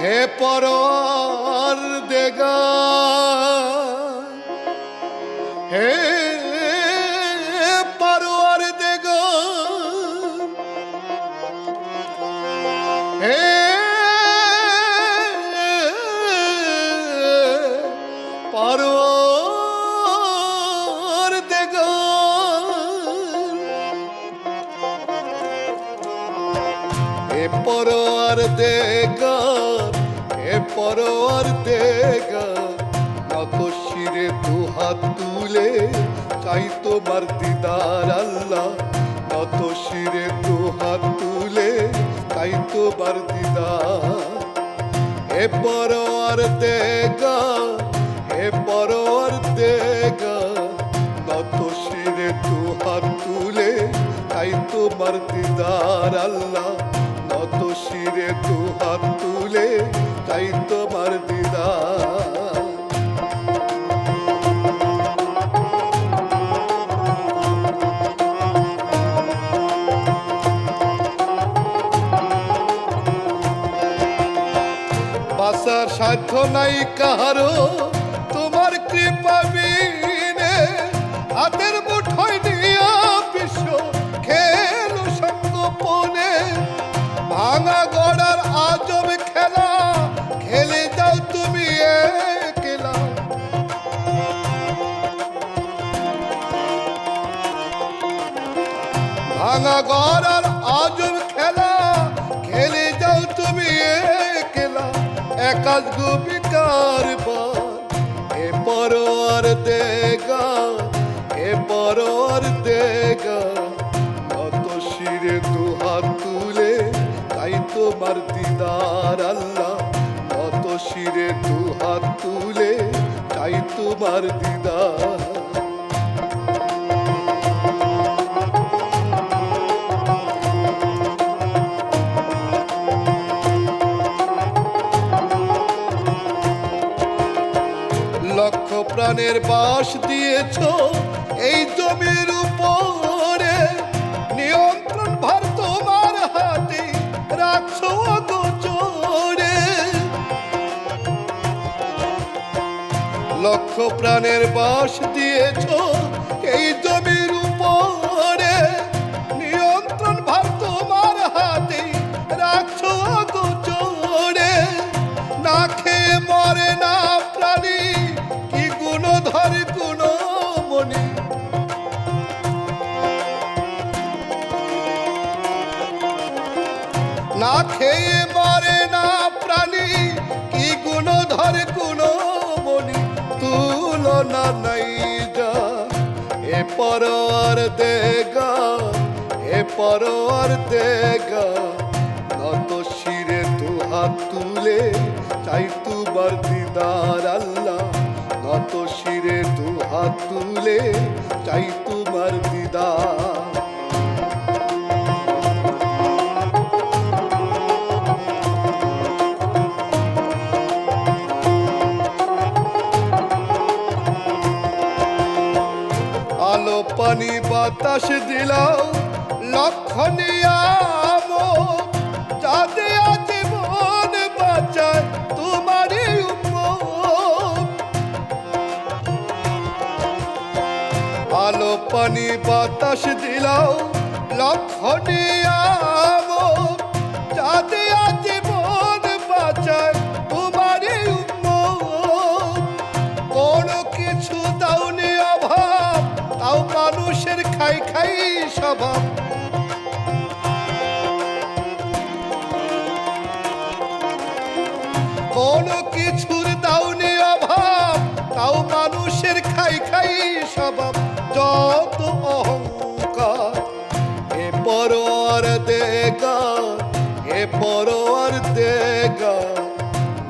হে পর দেগা হে পর দেগা হে পরোয়ার দেগা হে পরোয়ার দেগা। নত শিরে দু হাত তুলে চাই তোমার দিদার আল্লাহ। নত শিরে দু হাত তুলে চাই তোমার দিদার। হে পরোয়ার দেগা হে পরোয়ার দেগা। নত শিরে দু হাত তুলে তাই তোমার দিদার আল্লাহ। শিরে দু হাত তুলে তাই তোমার দিদার। বাসার সাধ্য নাই কাহারো তোমার কৃপা বিনে হাতের ভাঙা গড়ার আজব খেলা, খেলে যাও তুমি একলা। একাজ গোপিকার এ পরোয়ার দেগা, এ পরোয়ার দেগা। কত শিরে দু হাত তুলে, তাই তোমার দিদার আল্লাহ। কত শিরে দু হাত তুলে, তাই তোমার দিদার। লক্ষ প্রাণের বাস দিয়েছ। এই জমির উপরে নিয়ন্ত্রণ ভার তোমার হাতে রাখছো গোচরে লক্ষ প্রাণের বাস দিয়েছ এই জমির উপরে। খেয়ে মরে না প্রাণী, কি গুণ ধরে গুণ মনি তুলনা নাই যা। এ পরর দেগা, এ পরর দেগা। নত শিরে দু হাত তুলে চাই তোমার দিদার আল্লাহ। নত শিরে দু হাত তুলে চাই তোমার দিদার আলো পানি বাতাস দিলাও লক্ষণীয়াম যাতে জীবন বাঁচায় তোমারই আলো পানি বাতাস দিলাও লক্ষণীয়াম মানুষের খাই খাই স্বভাব। কোনো কিছুর দাওনি অভাব, তাও মানুষের খাই খাই স্বভাব। যত অহংকার, এ পরোয়ার দেগা এ পরোয়ার দেগা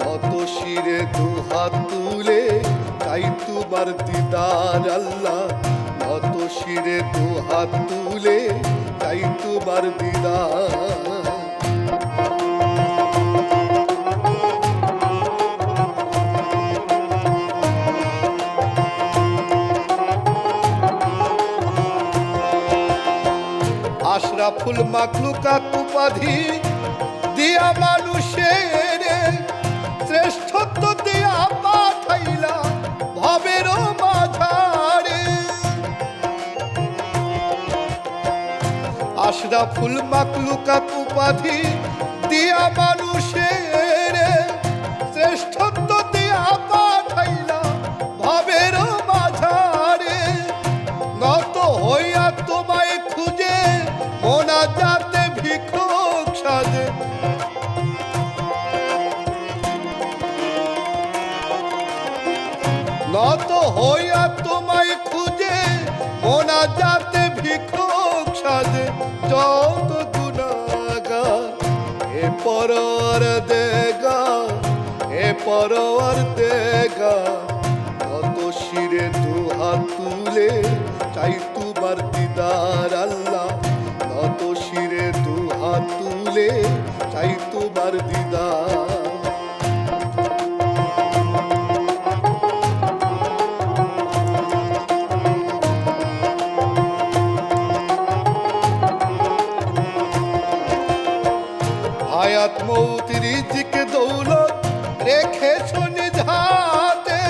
কত শিরে দু হাত তুলে, তাই তোমার দিদার আল্লাহ শিরে দু হাত তুলে তাই তোমার দিদা। আশরাফুল মাকলুকাত উপাধি দিয়া মানুষের শ্রেষ্ঠ ফুল মাকলুকাত উপাধি দিয়া মানুষের। শ্রেষ্ঠত্ব দিয়া পাঠাইলা ভাবের মাঝারে। নত হইয়া তোমায় খুঁজে, মোনা যাতে ভিক্ষুক সাজে। নত হইয়া তোমায় খুঁজে, মোনা যাতে ভিক্ষুক পরর দেগা, এ পরর দেগা। কত শিরে দু হাত তুলে চাই তোমার দিদার আল্লাহ। কত শিরে দু হাত তুলে চাই তোমার দিদার। হায়াত মৌত রিজিক দৌলত রেখেছ শুনি ঝাতে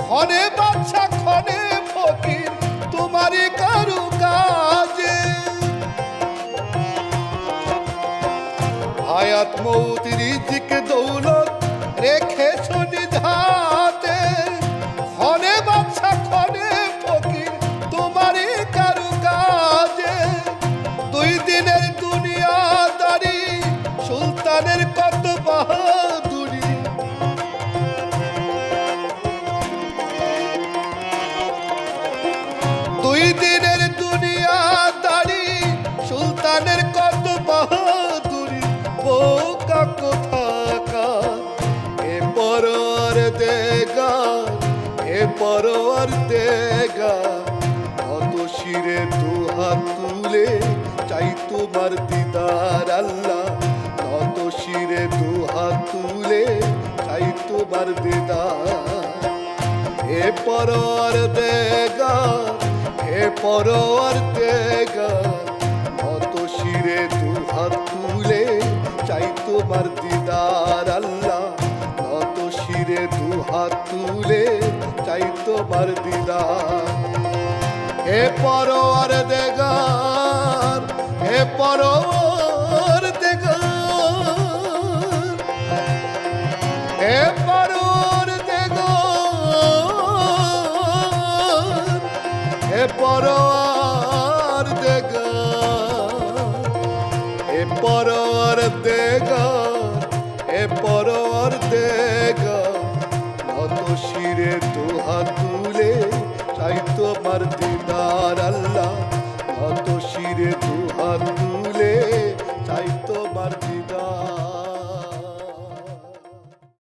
ক্ষণে বাচ্চা ক্ষণে ফকির, তোমারই কারু কাজে। হায়াত মৌত রিজিক দৌলত রেখে নিজ পরর দেগা কত শিরে দু হাত তুলে চাই তোমার দিদার আল্লাহ। কত শিরে দু হাত তুলে চাই তোমার দিদার। হে পরর দেগা হে পরর দেগা কত শিরে দু হাত তুলে চাই তোমার দিদার আল্লাহ। কত দু হাত তুলে চাই তোমার দিদার। হে পরর দেগার, হে পরর দেগার। হে পরর দেগার, হে হাত তুলে চাই তোমার আল্লাহ